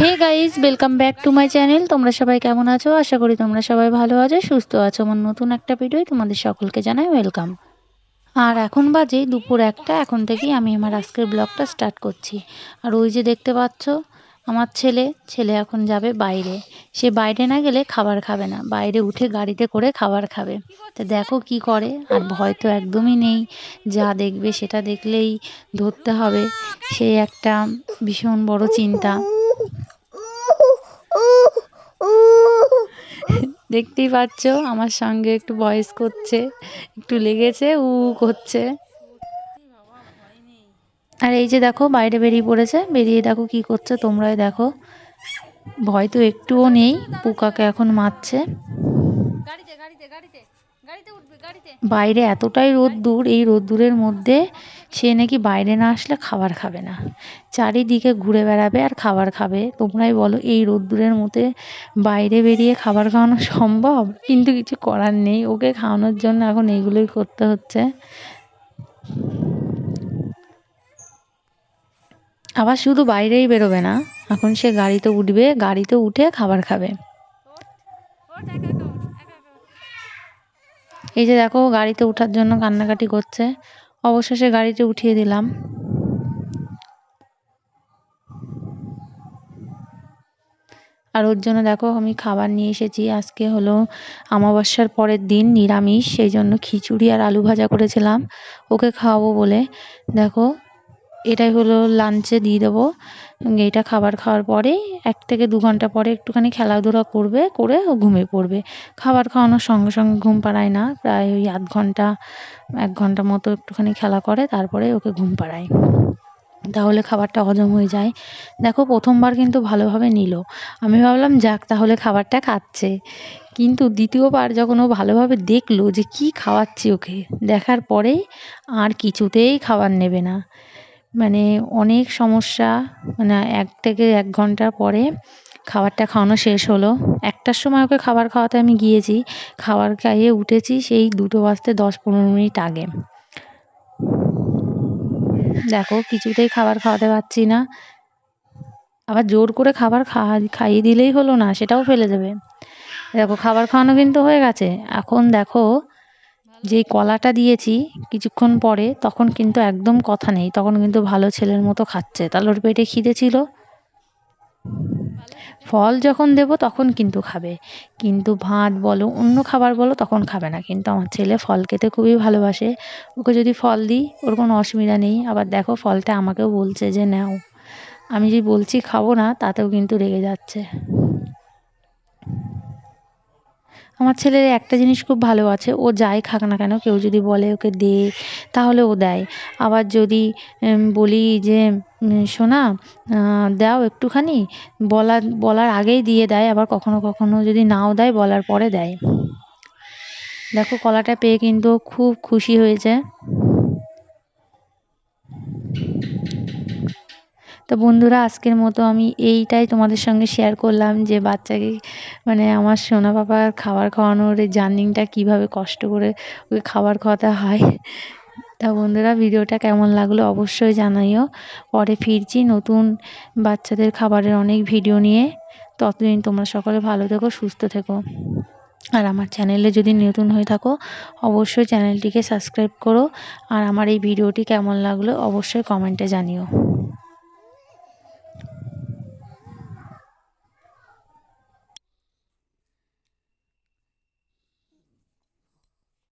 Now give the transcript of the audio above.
Hey guys welcome back to my channel তোমরা সবাই কেমন আছো? আশা করি তোমরা সবাই ভালো আছো, সুস্থ আছো। আমার নতুন একটা ভিডিও তোমাদের সকলকে জানাই ওয়েলকাম আর এখন বাজে দুপুর একটা, এখন থেকেই আমি আমার আজকের ব্লগটা স্টার্ট করছি। আর ওই যে দেখতে পাচ্ছ, আমার ছেলে ছেলে এখন যাবে বাইরে। সে বাইরে না গেলে খাবার খাবে না। বাইরে উঠে গাড়িতে করে খাবার খাবে। তো দেখো কি করে, আর ভয় তো একদমই নেই। যা দেখবে সেটা দেখলেই ধরতে হবে। সে একটা ভীষণ বড় চিন্তা। দেখতেই পাচ্ছ আমার সঙ্গে একটু ভয়েস করছে একটু লেগেছে উ করছে। আর এই যে দেখো বাইরে বেরিয়ে পড়েছে বেরিয়ে দেখো কি করছে তোমরাই দেখো। ভয় তো একটুও নেই পোকাকে এখন মারছে। বাইরে এতটাই রোদ্দুর এই রোদ্দুরের মধ্যে সে নাকি বাইরে না আসলে খাবার খাবে না। চারিদিকে ঘুরে বেড়াবে আর খাবার খাবে। তোমরাই বলো, এই রোদ্দুরের মধ্যে বাইরে বেরিয়ে খাবার খাওয়ানো সম্ভব? কিন্তু কিছু করার নেই। ওকে খাওয়ানোর জন্য এখন এইগুলোই করতে হচ্ছে। আবার শুধু বাইরেই বেরোবে না। এখন সে গাড়িতে উঠবে, গাড়িতে উঠে খাবার খাবে। এই যে দেখো, গাড়িতে ওঠার জন্য কান্নাকাটি করছে। অবশেষে গাড়িটি উঠিয়ে দিলাম। আর ওর জন্য দেখো, আমি খাবার নিয়ে এসেছি। আজকে হলো আমাবস্যার পরের দিন, নিরামিষ, সেই জন্য খিচুড়ি আর আলু ভাজা করেছিলাম। ওকে খাওয়াবো বলে। দেখো, এটাই হলো লাঞ্চে দিয়ে দেবো। এটা খাবার খাওয়ার পরেই এক থেকে দু ঘণ্টা পরে একটুখানি খেলাধুলা করবে, করে ও ঘুমিয়ে পড়বে। খাবার খাওয়ানোর সঙ্গে সঙ্গে ঘুম পাড়ায় না, প্রায় ওই আধ ঘণ্টা, এক ঘণ্টা মতো একটুখানি খেলা করে, তারপরে ওকে ঘুম পাড়ায়। তাহলে খাবারটা হজম হয়ে যায়। দেখো, প্রথমবার কিন্তু ভালোভাবে নিল। আমি ভাবলাম, যাক, তাহলে খাবারটা খাচ্ছে। কিন্তু দ্বিতীয়বার যখন ও ভালোভাবে দেখল যে কি খাওয়াচ্ছি ওকে, দেখার পরেই আর কিছুতেই খাবার নেবে না। মানে অনেক সমস্যা মানে এক থেকে এক ঘণ্টার পরে খাবারটা খাওয়ানো শেষ হলো। একটার সময় ওকে খাবার খাওয়াতে আমি গিয়েছি, খাবার খাইয়ে উঠেছি সেই দুটো বাজতে দশ পনেরো মিনিট আগে। দেখো, কিছুতেই খাবার খাওয়াতে পারছি না। আবার জোর করে খাবার খাইয়ে দিলেই হলো না, সেটাও ফেলে দেবে। দেখো, খাবার খাওয়ানো কিন্তু হয়ে গেছে। এখন দেখো যেই কলাটা দিয়েছি কিছুক্ষণ পরে তখন কিন্তু একদম কথা নেই। তখন কিন্তু ভালো ছেলের মতো খাচ্ছে। তাহলে ওর পেটে খিদে ছিল? ফল যখন দেব তখন কিন্তু খাবে। কিন্তু ভাত বলো, অন্য খাবার বলো তখন খাবে না। কিন্তু আমার ছেলে ফল খেতে খুবই ভালোবাসে। ওকে যদি ফল দিই, ওর কোনো অসুবিধা নেই। আবার দেখো ফলটা আমাকেও বলছে যে, নাও। আমি যে বলছি খাব না, তাতেও কিন্তু রেগে যাচ্ছে। আমার ছেলের একটা জিনিস খুব ভালো আছে, ও যাই খাক না কেন, কেউ যদি বলে ওকে দে, তাহলে ও দেয়। আবার যদি বলি যে সোনা দাও একটুখানি বলার বলার আগেই দিয়ে দেয়, আবার কখনো কখনো যদি নাও দেয়, বলার পরে দেয়। দেখো কলাটা পেয়ে কিন্তু খুব খুশি হয়েছে। তো বন্ধুরা, আজকের মতো আমি এইটাই তোমাদের সঙ্গে শেয়ার করলাম যে বাচ্চাকে মানে আমার সোনা বাবার খাবার খাওয়ানোর এই জার্নিংটা কীভাবে কষ্ট করে ওকে খাবার খাওয়াতে হয়। তা বন্ধুরা, ভিডিওটা কেমন লাগল অবশ্যই জানাইও। পরে ফিরছি নতুন বাচ্চাদের খাবারের অনেক ভিডিও নিয়ে। ততদিন তোমরা সকলে ভালো থেকো, সুস্থ থেকো। আর আমার চ্যানেলে যদি নতুন হয়ে থাকো, অবশ্যই চ্যানেলটিকে সাবস্ক্রাইব করো। আর আমার এই ভিডিওটি কেমন লাগল অবশ্যই কমেন্টে জানিও।